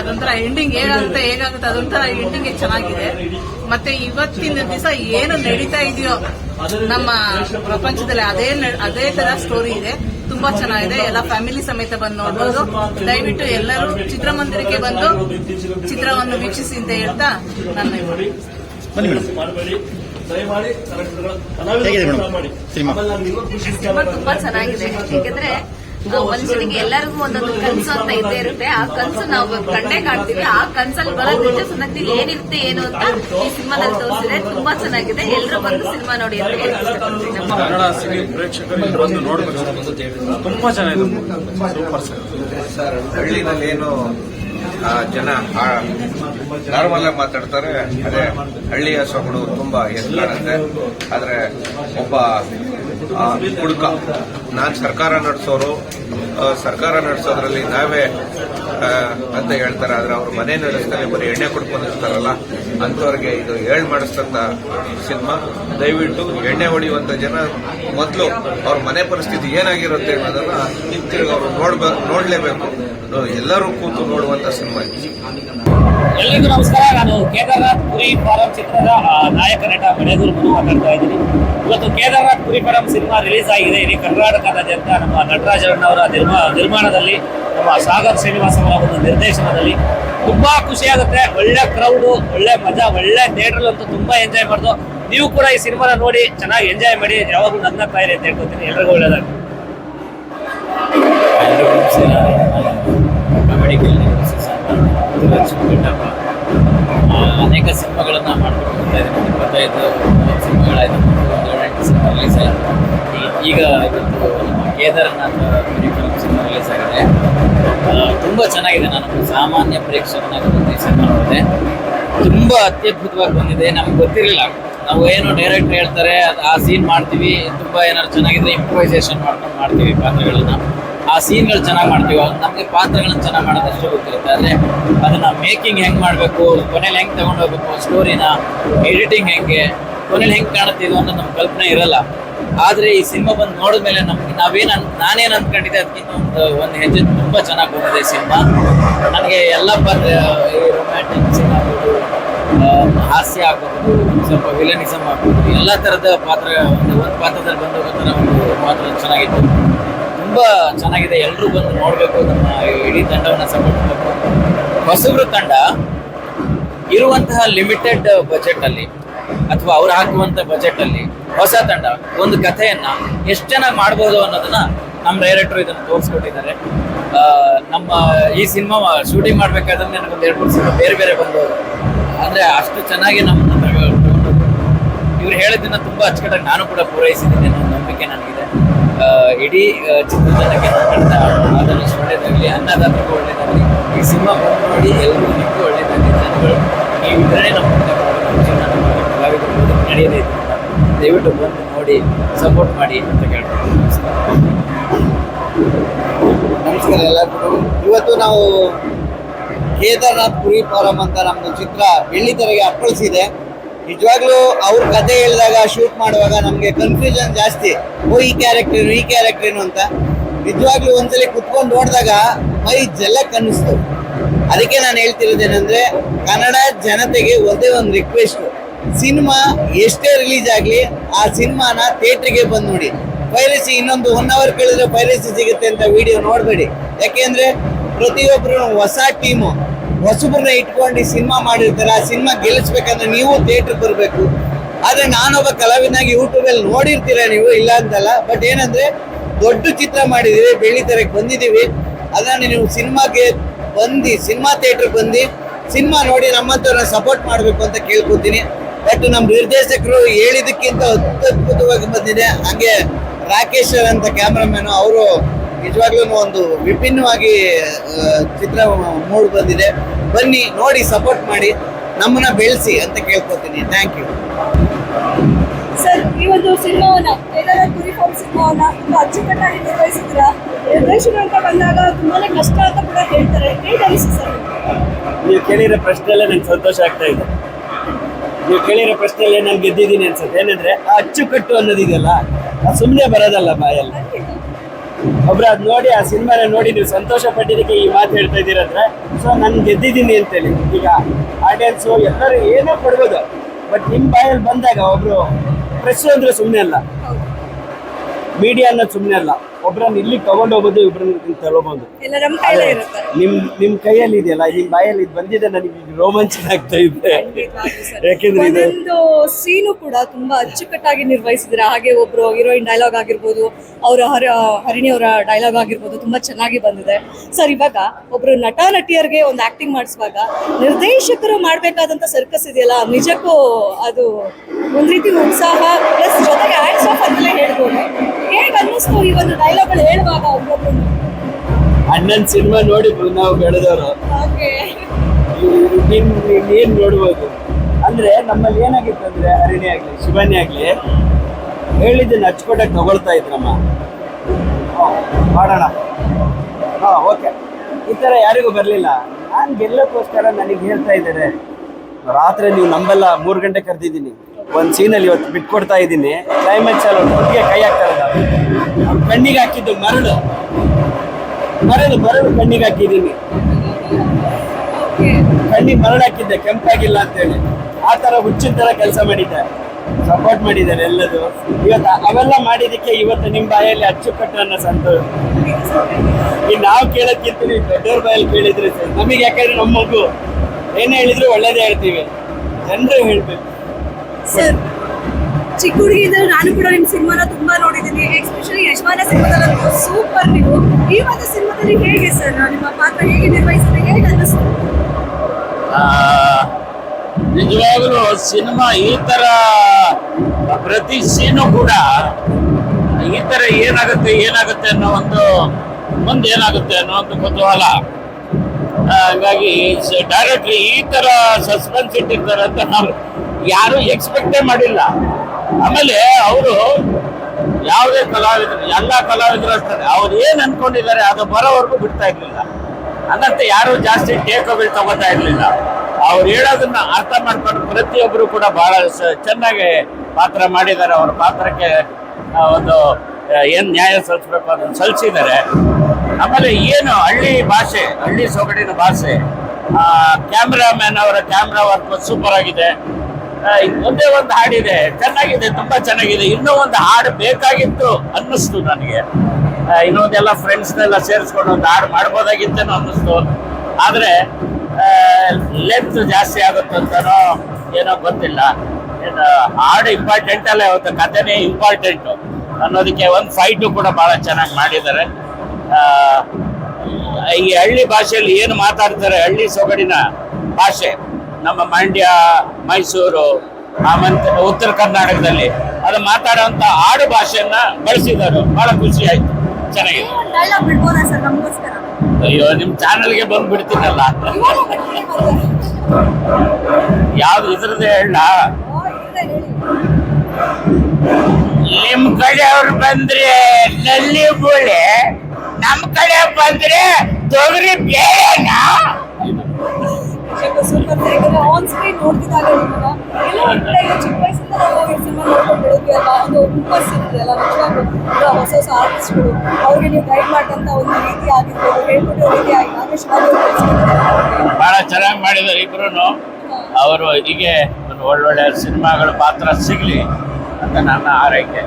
ಅದೊಂಥರ ಎಂಡಿಂಗ್ ಹೇಗಾಗುತ್ತೆ ಹೇಗಾಗುತ್ತೆ ಅದೊಂಥರ ಎಂಡಿಂಗ್ ಚೆನ್ನಾಗಿದೆ. ಮತ್ತೆ ಇವತ್ತಿನ ದಿವಸ ಏನು ನಡೀತಾ ಇದೆಯೋ ನಮ್ಮ ಪ್ರಪಂಚದಲ್ಲಿ ಅದೇ ಅದೇ ತರ ಸ್ಟೋರಿ ಇದೆ. ತುಂಬಾ ಚೆನ್ನಾಗಿದೆ. ಎಲ್ಲ ಫ್ಯಾಮಿಲಿ ಸಮೇತ ಬಂದು ನೋಡಬಹುದು ದಯವಿಟ್ಟು ಎಲ್ಲರೂ ಚಿತ್ರಮಂದಿರಕ್ಕೆ ಬಂದು ಚಿತ್ರವನ್ನು ವೀಕ್ಷಿಸಿ ಅಂತ ಹೇಳ್ತಾ ನನ್ನ ತುಂಬಾ ಚೆನ್ನಾಗಿದೆ. ಯಾಕಂದ್ರೆ ಮನುಷ್ಯನಿಗೆ ಎಲ್ಲರಿಗೂ ಒಂದೊಂದು ಕನಸು ಅಂತ ಇದ್ದೇ ಇರುತ್ತೆ. ಆ ಕನಸು ನಾವು ಕಂಡೇ ಕಾಣ್ತೀವಿ. ಆ ಕನಸಲ್ಲಿ ಬರೋ ನಿಜ ಸುನ್ನತಿ ಏನಿರುತ್ತೆ ಏನು ಅಂತ ಈ ಸಿನಿಮಾದಲ್ಲಿ ತೋರಿಸಿದ್ರೆ ತುಂಬಾ ಚೆನ್ನಾಗಿದೆ. ಎಲ್ಲರೂ ಬಂದು ಸಿನಿಮಾ ನೋಡಿ ಅಂತ ಕನ್ನಡ ಸಿನಿ ಪ್ರೇಕ್ಷಕರು ಇಲ್ಲಿ ಬಂದು ನೋಡ್ಬೇಕು. ತುಂಬಾ ಚೆನ್ನಾಗಿದೆ. Super sir. ಸರ್ ಹಳ್ಳಿನಲ್ಲಿ ಏನು ಆ, ಜನ ನಾರ್ಮಲ್ ಆಗಿ ಮಾತಾಡ್ತಾರೆ. ಅದೇ ಹಳ್ಳಿಯ ಸೊಗಡು ತುಂಬಾ ಎದ್ದು ಕಾಣುತ್ತೆ ಆದ್ರೆ ಒಬ್ಬ ಹುಡುಕ ನಾನ್ ಸರ್ಕಾರ ನಡೆಸೋರು ಸರ್ಕಾರ ನಡೆಸೋದ್ರಲ್ಲಿ ನಾವೇ ಅಂತ ಹೇಳ್ತಾರೆ. ಆದರೆ ಅವ್ರ ಮನೆ ನಡೆಸ್ತಾರೆ, ಬರೀ ಎಣ್ಣೆ ಕುಡ್ಕೊಂಡಿರ್ತಾರಲ್ಲ ಅಂಥವ್ರಿಗೆ ಇದು ಹೇಳಿ ಮಾಡಿಸ್ತಂತ ಸಿನಿಮಾ. ದಯವಿಟ್ಟು ಎಣ್ಣೆ ಹೊಡೆಯುವಂತ ಜನ ಮೊದಲು ಅವ್ರ ಮನೆ ಪರಿಸ್ಥಿತಿ ಏನಾಗಿರುತ್ತೆ ಅನ್ನೋದನ್ನ ತಿರುಗಿ ಅವರು ನೋಡ್ಬೇಕು ನೋಡ್ಲೇಬೇಕು. ಎಲ್ಲರೂ ಕೂತು ನೋಡುವಂತ ಸಿನಿಮಾ ಇದು ಎಲ್ರಿಗೂ ನಮಸ್ಕಾರ. ನಾನು ಕೇದಾರ್ನಾಥ್ ಪುರಿ ಫಾರಂ ಚಿತ್ರದ ನಾಯಕ ನಟ ಮನೆದೂರು ಮನು ಮಾತಾಡ್ತಾ ಇದ್ದೀನಿ. ಇವತ್ತು ಕೇದಾರ್ನಾಥ್ ಪುರಿ ಫಾರಂ ಸಿನಿಮಾ ರಿಲೀಸ್ ಆಗಿದೆ. ಇಡೀ ಕರ್ನಾಟಕದಾದ್ಯಂತ ನಮ್ಮ ನಟರಾಜರಣ್ಣವರ ನಿರ್ಮಾ, ನಿರ್ಮಾಣದಲ್ಲಿ, ನಮ್ಮ ಸಾಗರ್ ಶ್ರೀನಿವಾಸ್ ಅವರ ಒಂದು ನಿರ್ದೇಶನದಲ್ಲಿ ತುಂಬಾ ಖುಷಿಯಾಗುತ್ತೆ ಒಳ್ಳೆ ಕ್ರೌಡು ಒಳ್ಳೆ ಮಜಾ, ಒಳ್ಳೆ ಥಿಯೇಟರ್ ಅಂತೂ ತುಂಬಾ ಎಂಜಾಯ್ ಮಾಡ್ದು. ನೀವು ಕೂಡ ಈ ಸಿನಿಮಾನ ನೋಡಿ ಚೆನ್ನಾಗಿ ಎಂಜಾಯ್ ಮಾಡಿ. ಯಾವಾಗಲೂ ನನ್ನ ಇರಿ ಅಂತ ಹೇಳ್ಕೊತೀನಿ. ಎಲ್ರಿಗೂ ಒಳ್ಳೇದಾಗುತ್ತೆ ನಮಸ್ಕಾರ ಅನೇಕ ಸಿನಿಮಾಗಳನ್ನು ಮಾಡ್ಕೊಂಡು ಬರ್ತಾ ಇದ್ದೀನಿ ಇಪ್ಪತ್ತೈದು ಮೂವತ್ತು ಸಿನಿಮಾಗಳಾಯಿತು. ಒಂದು ಸಿನಿಮಾ ರಿಲೀಸ್ ಆಯಿತು. ಈಗ ಇವತ್ತು ನಮ್ಮ ಸಿನಿಮಾ ರಿಲೀಸ್ ಆಗಿದೆ. ತುಂಬ ಚೆನ್ನಾಗಿದೆ. ನಾನು ಸಾಮಾನ್ಯ ಪ್ರೇಕ್ಷಕನಾಗಿ ಬಂದು ಸಿನಿಮಾ ನೋಡಿದೆ. ತುಂಬ ಅತ್ಯದ್ಭುತವಾಗಿ ಬಂದಿದೆ. ನಮ್ಗೆ ಗೊತ್ತಿರಲಿಲ್ಲ. ನಾವು ಏನು ಡೈರೆಕ್ಟ್ ಹೇಳ್ತಾರೆ, ಅದು ಆ ಸೀನ್ ಮಾಡ್ತೀವಿ. ತುಂಬ ಏನಾದ್ರು ಚೆನ್ನಾಗಿದ್ರೆ ಇಂಪ್ರೂವೈಸೇಷನ್ ಮಾಡ್ಕೊಂಡು ಮಾಡ್ತೀವಿ ಪಾತ್ರಗಳನ್ನ. ಆ ಸೀನ್ಗಳು ಚೆನ್ನಾಗಿ ಮಾಡ್ತೀವಿ, ನಮಗೆ ಪಾತ್ರಗಳನ್ನ ಚೆನ್ನಾಗಿ ಮಾಡೋದಷ್ಟು ಗೊತ್ತಿರುತ್ತೆ. ಆದರೆ ಅದನ್ನು ಮೇಕಿಂಗ್ ಹೆಂಗೆ ಮಾಡಬೇಕು ಕೊನೆಯಲ್ಲಿ ಹೆಂಗೆ ತಗೊಂಡು ಹೋಗ್ಬೇಕು ಸ್ಟೋರಿನ, ಎಡಿಟಿಂಗ್ ಹೆಂಗೆ ಕೊನೆಯಲ್ಲಿ ಹೆಂಗೆ ಕಾಣುತ್ತಿದ್ದು ಅಂತ ನಮ್ಮ ಕಲ್ಪನೆ ಇರಲ್ಲ. ಆದರೆ ಈ ಸಿನಿಮಾ ಬಂದು ನೋಡಿದ್ಮೇಲೆ ನಮ್ಗೆ ನಾವೇನು ಅನ್, ನಾನೇನು ಅಂದ್ಕೊಂಡಿದ್ದೆ ಅದಕ್ಕಿಂತ ಒಂದು ಒಂದು ಹೆಜ್ಜೆ ತುಂಬ ಚೆನ್ನಾಗಿ ಬಂದಿದೆ ಸಿನಿಮಾ. ನನಗೆ ಎಲ್ಲ ಪಾತ್ರ ಈ ರೊಮ್ಯಾಂಟಿಕ್ ಸಿನಿಮಾ ಹಾಸ್ಯ ಆಗ್ಬೋದು, ಸ್ವಲ್ಪ ವಿಲನಿಸಮ್ ಆಗ್ಬೋದು, ಎಲ್ಲ ಥರದ ಪಾತ್ರ, ಒಂದು ಒಂದು ಪಾತ್ರದಲ್ಲಿ ಬಂದು ಥರ ಒಂದು ಪಾತ್ರ ಚೆನ್ನಾಗಿತ್ತು. ತುಂಬ ಚೆನ್ನಾಗಿದೆ. ಎಲ್ಲರೂ ಬಂದು ನೋಡಬೇಕು ನಮ್ಮ ಇಡೀ ತಂಡವನ್ನು ಸಪೋರ್ಟ್ ಮಾಡಬೇಕು ಹೊಸಬ್ರು ತಂಡ ಇರುವಂತಹ ಲಿಮಿಟೆಡ್ ಬಜೆಟ್ ಅಲ್ಲಿ ಅಥವಾ ಅವ್ರು ಹಾಕುವಂತ ಬಜೆಟ್ ಅಲ್ಲಿ ಹೊಸ ತಂಡ ಒಂದು ಕಥೆಯನ್ನು ಎಷ್ಟು ಚೆನ್ನಾಗಿ ಮಾಡ್ಬೋದು ಅನ್ನೋದನ್ನ ನಮ್ಮ ಡೈರೆಕ್ಟರ್ ಇದನ್ನು ತೋರಿಸ್ಕೊಟ್ಟಿದ್ದಾರೆ. ನಮ್ಮ ಈ ಸಿನಿಮಾ ಶೂಟಿಂಗ್ ಮಾಡ್ಬೇಕಾದ್ರೆ ನನಗೊಂದು ಎರಡು ಮೂರು ಬೇರೆ ಬೇರೆ ಬಂದು ಅಂದ್ರೆ ಅಷ್ಟು ಚೆನ್ನಾಗಿ ನಮ್ಮನ್ನು ಇವ್ರು ಹೇಳಿದ್ದನ್ನ ತುಂಬಾ ಅಚ್ಚುಕಟ್ಟಾಗಿ ನಾನು ಕೂಡ ಪೂರೈಸಿದ್ದೀನಿ ಅನ್ನೋ ನಂಬಿಕೆ ನನಗಿದೆ. ಇಡೀ ಚಿತ್ರತಂಡಕ್ಕೆ ಅದನ್ನು ಆದಷ್ಟು ಒಳ್ಳೇದಾಗಲಿ ಅನ್ನದಾತರಿಗೂ ಒಳ್ಳೇದಾಗಲಿ ಈ ಸಿನಿಮಾ ಬಂದು ನೋಡಿ ಎಲ್ಲರಿಗೂ ನಿಮಗೂ ಒಳ್ಳೇದಾಗಲಿ ಜನಗಳು ಮುಂದೆ ಬರೋದು, ನಮ್ಮ ಕಲಾವಿದರು ನಡೆಯದೇ ದಯವಿಟ್ಟು ಬಂದು ನೋಡಿ ಸಪೋರ್ಟ್ ಮಾಡಿ ಅಂತ ಕೇಳ್ತೀನಿ. ನಮಸ್ಕಾರ ಎಲ್ಲರಿಗೂ. ಇವತ್ತು ನಾವು ಕೇದಾರ್ನಾಥ್ ಪುರಿ ಫಾರಂ ಅಂತ ನಮ್ಮದು ಚಿತ್ರ ಬೆಳ್ಳಿತೆರೆಗೆ ಅಪ್ಪಳಿಸಿದೆ. ನಿಜವಾಗ್ಲೂ ಅವ್ರ ಕತೆ ಹೇಳಿದಾಗ ಶೂಟ್ ಮಾಡುವಾಗ ನಮಗೆ ಕನ್ಫ್ಯೂಷನ್ ಜಾಸ್ತಿ. ಓ, ಈ ಕ್ಯಾರೆಕ್ಟರ್ ಈ ಕ್ಯಾರೆಕ್ಟರ್ ಅಂತ. ನಿಜವಾಗ್ಲೂ ಒಂದ್ಸಲಿ ಕುತ್ಕೊಂಡು ನೋಡಿದಾಗ ಮೈ ಜಲ್ಲ ಕನ್ನಿಸ್ತು ಅದಕ್ಕೆ ನಾನು ಹೇಳ್ತಿರೋದೇನೆಂದ್ರೆ, ಕನ್ನಡ ಜನತೆಗೆ ಒಂದೇ ಒಂದು ರಿಕ್ವೆಸ್ಟ್ ಸಿನಿಮಾ ಎಷ್ಟೇ ರಿಲೀಸ್ ಆಗಲಿ, ಆ ಸಿನಿಮಾನ ಥಿಯೇಟ್ರಿಗೆ ಬಂದು ನೋಡಿ. ಪೈರಸಿ ಇನ್ನೊಂದು ಒನ್ ಅವರ್ ಕೇಳಿದ್ರೆ ಪೈರಸಿ ಸಿಗುತ್ತೆ ಅಂತ ವಿಡಿಯೋ ನೋಡಬೇಡಿ. ಯಾಕೆಂದ್ರೆ ಪ್ರತಿಯೊಬ್ಬರು ಹೊಸ ಟೀಮು ಹೊಸಬ್ರನ್ನ ಇಟ್ಕೊಂಡು ಸಿನಿಮಾ ಮಾಡಿರ್ತಾರೆ ಆ ಸಿನಿಮಾ ಗೆಲ್ಲಿಸ್ಬೇಕಂದ್ರೆ ನೀವು ಥಿಯೇಟ್ರ್ ಬರಬೇಕು. ಆದರೆ ನಾನೊಬ್ಬ ಕಲಾವಿದನಾಗಿ ಯೂಟ್ಯೂಬಲ್ಲಿ ನೋಡಿರ್ತೀರ ನೀವು? ಇಲ್ಲ ಅಂತಲ್ಲ. ಬಟ್ ಏನಂದರೆ, ದೊಡ್ಡ ಚಿತ್ರ ಮಾಡಿದ್ದೀವಿ ಬೆಳ್ಳಿತೆರೆಗೆ ಬಂದಿದ್ದೀವಿ. ಅದನ್ನು ನೀವು ಸಿನಿಮಾಗೆ ಬಂದು, ಸಿನಿಮಾ ಥಿಯೇಟ್ರಿಗೆ ಬಂದು, ಸಿನಿಮಾ ನೋಡಿ ನಮ್ಮಂಥವ್ರನ್ನ ಸಪೋರ್ಟ್ ಮಾಡಬೇಕು ಅಂತ ಕೇಳ್ಕೊತೀನಿ. ಬಟ್ ನಮ್ಮ ನಿರ್ದೇಶಕರು ಹೇಳಿದ್ದಕ್ಕಿಂತ ಅದ್ಭುತವಾಗಿ ಬಂದಿದೆ. ಹಾಗೆ ರಾಕೇಶ್ ಅಂತ ಕ್ಯಾಮ್ರಾಮನ್ ಅವರು ನಿಜವಾಗ್ಲೂ ಒಂದು ವಿಭಿನ್ನವಾಗಿ ಚಿತ್ರ ಮೂಡ್ ಬಂದಿದೆ. ಬನ್ನಿ ನೋಡಿ ಸಪೋರ್ಟ್ ಮಾಡಿ ನಮ್ಮನ್ನ ಬೆಳೆಸಿ ಅಂತ ಕೇಳ್ಕೊತೀನಿ. ಥ್ಯಾಂಕ್ ಯು ಸರ್ ಈ ಒಂದು ಸಿನಿಮಾವನ್ನ ಎಲ್ಲರ ಗುರಿ ಫಾರ್ಮ್ ಸಿನಿಮಾವನ್ನ ತುಂಬಾ ಅಚ್ಚುಕಟ್ಟಾಗಿ ನಿರ್ವಹಿಸಿದ್ರ ನಿರ್ದೇಶನ ಅಂತ ಬಂದಾಗ ತುಂಬಾನೇ ಕಷ್ಟ ಅಂತ ಕೂಡ ಹೇಳ್ತಾರೆ. ಹೇಗೆ ಅನಿಸ್ತು ಸರ್? ನೀವು ಕೇಳಿರೋ ಪ್ರಶ್ನೆಯಲ್ಲೇ ನಂಗೆ ಸಂತೋಷ ಆಗ್ತಾ ಇದೆ. ನೀವು ಕೇಳಿರೋ ಪ್ರಶ್ನೆಯಲ್ಲೇ ನಾನು ಗೆದ್ದಿದ್ದೀನಿ ಅನ್ಸುತ್ತೆ. ಏನಂದ್ರೆ ಆ ಅಚ್ಚುಕಟ್ಟು ಅನ್ನೋದಿದೆಯಲ್ಲ ಸುಮ್ಮನೆ ಬರೋದಲ್ಲ ಬಾಯಲ್ಲಿ. ಒಬ್ರು ಅದ್ ನೋಡಿ ಆ ಸಿನಿಮಾನ ನೋಡಿ ನೀವು ಸಂತೋಷ ಪಟ್ಟಿದ್ದಕ್ಕೆ ಈ ಮಾತು ಹೇಳ್ತಾ ಇದ್ದೀರಂದ್ರೆ ಸೊ ನಾನು ಗೆದ್ದಿದ್ದೀನಿ ಅಂತೇಳಿ. ಈಗ ಆಡಿಯನ್ಸು ಎಲ್ಲರೂ ಏನೋ ಕೊಡ್ಬೋದು ಬಟ್ ನಿಮ್ಮ ಬಾಯಲ್ಲಿ ಬಂದಾಗ ಒಬ್ರು ಪ್ರೆಸ್ ಅಂದ್ರೆ ಸುಮ್ಮನೆ ಅಲ್ಲ. ಮೀಡಿಯಾ ಅನ್ನೋದು ಸುಮ್ಮನೆ ಅಲ್ಲ. ಒಬ್ರನ್ನ ಇಲ್ಲಿ ತಗೊಂಡು ಹೋಗೋದು ಇಬ್ರನ್ನ ತಗೊಬೋದು ಎಲ್ಲ ನಮ್ಮ ಕೈಲೇ ಇರುತ್ತೆ. ನಿಮ್ ನಿಮ್ ಕೈಯಲ್ಲಿ ಇದೆಯಲ್ಲ ನಿಮ್ ಬಾಯಲ್ಲಿ ಇದು ಬಂದಿದೆ ನನಗೆ ಈಗ ರೋಮಾಂಚನ ಆಗ್ತಾ ಇದೆ. ಯಾಕೆಂದ್ರೆ ಇದು ಒಂದೊಂದು ಸೀನು ಕೂಡ ತುಂಬಾ ಅಚ್ಚುಕಟ್ಟಾಗಿ ನಿರ್ವಹಿಸಿದ್ರೆ ಹಾಗೆ ಒಬ್ರು ಹೀರೋಯಿನ್ ಡೈಲಾಗ್ ಆಗಿರ್ಬೋದು ಅವರ ಹರ ಹರಿಣಿ ಅವರ ಡೈಲಾಗ್ ಆಗಿರ್ಬೋದು ತುಂಬಾ ಚೆನ್ನಾಗಿ ಬಂದಿದೆ. ಸರ್ ಇವಾಗ ಒಬ್ರು ನಟ ನಟಿಯರಿಗೆ ಒಂದು ಆಕ್ಟಿಂಗ್ ಮಾಡಿಸುವಾಗ ನಿರ್ದೇಶಕರು ಮಾಡ್ಬೇಕಾದಂತ ಸರ್ಕಸ್ ಇದೆಯಲ್ಲ ನಿಜಕ್ಕೂ ಅದು ಒಂದ್ ರೀತಿ ಉತ್ಸಾಹ ಪ್ಲಸ್ ಜೊತೆಗೆ ಆಡ್ಸ್ ಆಫ್ ಅಂತಲೇ ಹೇಳ್ಬೋದು. ಹೇಗೆ ಅನ್ನಿಸ್ತು ಈ ಒಂದು ಡೈಲಾಗ್ಗಳು ಹೇಳುವಾಗ ಒಬ್ಬೊಬ್ರು. ಅಣ್ಣನ್ ಸಿನಿಮಾ ನೋಡಿ ನಾವು ಬೆಳೆದವರು ಏನ್ ನೋಡ್ಬೋದು? ಅಂದ್ರೆ ನಮ್ಮಲ್ಲಿ ಏನಾಗಿತ್ತು ಅಂದ್ರೆ ಹರಿಣಿ ಆಗ್ಲಿ ಶಿವಾನಿ ಆಗ್ಲಿ ಹೇಳಿದ್ದನ್ನ ಹಚ್ಕೊಟ್ಟಕ್ಕೆ ತಗೊಳ್ತಾ ಇದ್ರಮ್ಮ. ಮಾಡೋಣ. ಹಾ ಓಕೆ. ಈ ತರ ಯಾರಿಗೂ ಬರ್ಲಿಲ್ಲ. ನಾನ್ ಗೆಲ್ಲಕ್ಕೋಸ್ಕರ ನನಗೆ ಹೇಳ್ತಾ ಇದ್ದಾರೆ. ರಾತ್ರಿ ನೀವು ನಂಬಲ್ಲ ಮೂರು ಗಂಟೆ ಕರೆದಿದ್ದೀನಿ. ಒಂದು ಸೀನಲ್ಲಿ ಇವತ್ತು ಬಿಟ್ಕೊಡ್ತಾ ಇದ್ದೀನಿ. ಕ್ಲೈಮ್ಯಾಕ್ಸ್ ಅಲ್ಲಿ ಒಂದು ಹುಡುಗಿಯ ಕೈ ಹಾಕ್ತಾರೆ ಕಣ್ಣಿಗೆ ಹಾಕಿದ್ದು ಮರಳು. ಮರಳು ಮರಳು ಕಣ್ಣಿಗೆ ಹಾಕಿದ್ದೀನಿ. ಕಣ್ಣಿಗೆ ಮರಳು ಹಾಕಿದ್ದೆ, ಕೆಂಪಾಗಿಲ್ಲ ಅಂತೇಳಿ. ಆ ಥರ ಹುಚ್ಚಿನ ಥರ ಕೆಲಸ ಮಾಡಿದ್ದೆ. ಸಪೋರ್ಟ್ ಮಾಡಿದ್ದಾರೆ ಎಲ್ಲದು ಇವತ್ತು ಅವೆಲ್ಲ ಮಾಡಿದಕ್ಕೆ ಇವತ್ತು ನಿಮ್ಮ ಬಾಯಲ್ಲಿ ಅಚ್ಚುಕಟ್ಟು ಅನ್ನೋ ಸಂತೋಷ. ಈಗ ನಾವು ಕೇಳೋದ್ಕಿಂತ ನೀವು ದೊಡ್ಡವ್ರ ಬಾಯಲ್ಲಿ ಕೇಳಿದ್ರೆ ಸರ್ ನಮಗೆ ಯಾಕಂದ್ರೆ ನಮ್ಮ ಮಗು. ಏನೇ ಹೇಳಿದ್ರು ಒಳ್ಳೇದೇ ಹೇಳ್ತೀವಿ. ಜನರು ಹೇಳ್ಬೇಕು. ಸರ್ ಚಿಕ್ಕ ಹುಡುಗಿಯಿಂದ ನಾನು ಕೂಡ ನಿಮ್ಮ ಸಿನಿಮಾನ ತುಂಬಾ ನೋಡಿದ್ದೀನಿ ಎಸ್ಪೆಷಲಿ ಯಜಮಾನ ಸಿನಿಮಾದಲ್ಲಿ ಸೂಪರ್ ನೀವು. ಈ ಒಂದು ಸಿನಿಮಾದಲ್ಲಿ ಹೇಗೆ ಸರ್ ನಿಮ್ಮ ಪಾತ್ರ ಹೇಗೆ ನಿರ್ವಹಿಸಿದ್ರೆ ಹೇಗೆ ಆ, ನಿಜವಾಗ್ಲೂ ಸಿನಿಮಾ ಈ ತರ ಪ್ರತಿ ಸೀನು ಕೂಡ ಈ ತರ ಏನಾಗುತ್ತೆ ಏನಾಗುತ್ತೆ ಅನ್ನೋ ಒಂದು ಮುಂದೆ ಏನಾಗುತ್ತೆ ಅನ್ನೋ ಒಂದು ಕುತೂಹಲ ಹಂಗಾಗಿ ಡೈರೆಕ್ಟ್ಲಿ ಈ ತರ ಸಸ್ಪೆನ್ಸ್ ಇಟ್ಟಿರ್ತಾರೆ ಅಂತ ನಾವು ಯಾರು ಎಕ್ಸ್ಪೆಕ್ಟೇ ಮಾಡಿಲ್ಲ. ಆಮೇಲೆ ಅವರು ಯಾವುದೇ ಕಲಾವಿದರು, ಎಲ್ಲ ಕಲಾವಿದರು ಅಷ್ಟೇ, ಅವ್ರು ಏನು ಅನ್ಕೊಂಡಿದ್ದಾರೆ ಅದು ಬರೋವರೆಗೂ ಬಿಡ್ತಾ ಇರ್ಲಿಲ್ಲ. ಹಂಗಂತ ಯಾರು ಜಾಸ್ತಿ ಟೇಕೋಗಳು ತಗೋತಾ ಇರ್ಲಿಲ್ಲ. ಅವ್ರು ಹೇಳೋದನ್ನ ಅರ್ಥ ಮಾಡ್ಕೊಂಡು ಪ್ರತಿಯೊಬ್ಬರು ಕೂಡ ಬಹಳ ಚೆನ್ನಾಗಿ ಪಾತ್ರ ಮಾಡಿದ್ದಾರೆ. ಅವ್ರ ಪಾತ್ರಕ್ಕೆ ಒಂದು ಏನು ನ್ಯಾಯ ಸಲ್ಲಿಸ್ಬೇಕು ಅದನ್ನು ಸಲ್ಲಿಸಿದ್ದಾರೆ. ಆಮೇಲೆ ಏನು ಹಳ್ಳಿ ಭಾಷೆ, ಹಳ್ಳಿ ಸೊಗಡಿನ ಭಾಷೆ ಕ್ಯಾಮ್ರಾಮ್ಯಾನ್ ಅವರ ಕ್ಯಾಮ್ರಾ ವರ್ಕ್ ಸೂಪರ್ ಆಗಿದೆ. ಒಂದೇ ಒಂದು ಹಾಡಿದೆ. ಚೆನ್ನಾಗಿದೆ, ತುಂಬಾ ಚೆನ್ನಾಗಿದೆ. ಇನ್ನೂ ಒಂದು ಹಾಡು ಬೇಕಾಗಿತ್ತು ಅನ್ನಿಸ್ತು ನನಗೆ. ಇನ್ನೊಂದೆಲ್ಲ ಫ್ರೆಂಡ್ಸ್ನೆಲ್ಲ ಸೇರಿಸ್ಕೊಂಡು ಒಂದು ಹಾಡು ಮಾಡ್ಬೋದಾಗಿತ್ತೇನೋ ಅನ್ನಿಸ್ತು. ಆದರೆ ಲೆಂತ್ ಜಾಸ್ತಿ ಆಗುತ್ತೆ ಅಂತನೋ ಏನೋ ಗೊತ್ತಿಲ್ಲ. ಏನು, ಹಾಡು ಇಂಪಾರ್ಟೆಂಟ್ ಅಲ್ಲ ಇವತ್ತು, ಕಥೆನೇ ಇಂಪಾರ್ಟೆಂಟು ಅನ್ನೋದಕ್ಕೆ ಒಂದು ಫೈಟು ಕೂಡ ಭಾಳ ಚೆನ್ನಾಗಿ ಮಾಡಿದ್ದಾರೆ. ಈ ಹಳ್ಳಿ ಭಾಷೆಯಲ್ಲಿ ಏನು ಮಾತಾಡ್ತಾರೆ, ಹಳ್ಳಿ ಸೊಗಡಿನ ಭಾಷೆ. ನಮ್ಮ ಮಂಡ್ಯ ಮೈಸೂರು ಆಮಂತ ಉತ್ತರ ಕರ್ನಾಟಕದಲ್ಲಿ ಅದು ಮಾತಾಡುವಂತ ಆಡು ಭಾಷೆಯನ್ನ ಬಳಸಿದರು. ಬಹಳ ಖುಷಿ ಆಯ್ತು. ಚೆನ್ನಾಗಿದೆ. ಅಯ್ಯೋ ನಿಮ್ ಚಾನಲ್ಗೆ ಬಂದ್ಬಿಡ್ತೀನಲ್ಲ. ಯಾವ್ದು ಇದ್ರದ್ದು ಹೇಳ. ನಿಮ್ ಕಡೆ ಅವ್ರು ಕಡೆಯವ್ರು ಬಂದ್ರೆ ನಲ್ಲಿ ಬುಳೆ ನಮ್ ಕಡೆ ಬಂದ್ರೆ ತೊಗರಿ ಬೇಳೆನಾ? ಸೂಪರ್ ಯಾಕಂದ್ರೆ ಆನ್ ಸ್ಕ್ರೀನ್ ನೋಡ್ತಿದ್ದಾಗ ಎಲ್ಲ ಚಿಕ್ಕ ವಯಸ್ಸಿಂದ ನಾವು ಸಿನಿಮಾ ನೋಡ್ಕೊಂಡು ಒಂದು ಹುಮ್ಮಸ್ ಹೊಸ ಹೊಸ ಆರ್ಟಿಸ್ಟ್ಗಳು ಅವ್ರಿಗೆ ನೀವು ಗೈಡ್ ಒಂದು ರೀತಿ ಆಗಿರ್ಬೋದು. ಹೇಳ್ಕೊಟ್ಟಿರೋ ರೀತಿ ಆಗಿ ಬಹಳ ಚೆನ್ನಾಗಿ ಮಾಡಿದ್ದಾರೆ ಇಬ್ರು ಅವರು ಹೀಗೆ ಒಂದು ಒಳ್ಳೊಳ್ಳೆ ಸಿನಿಮಾಗಳ ಪಾತ್ರ ಸಿಗ್ಲಿ ಅಂತ ನನ್ನ ಆರೈಕೆ.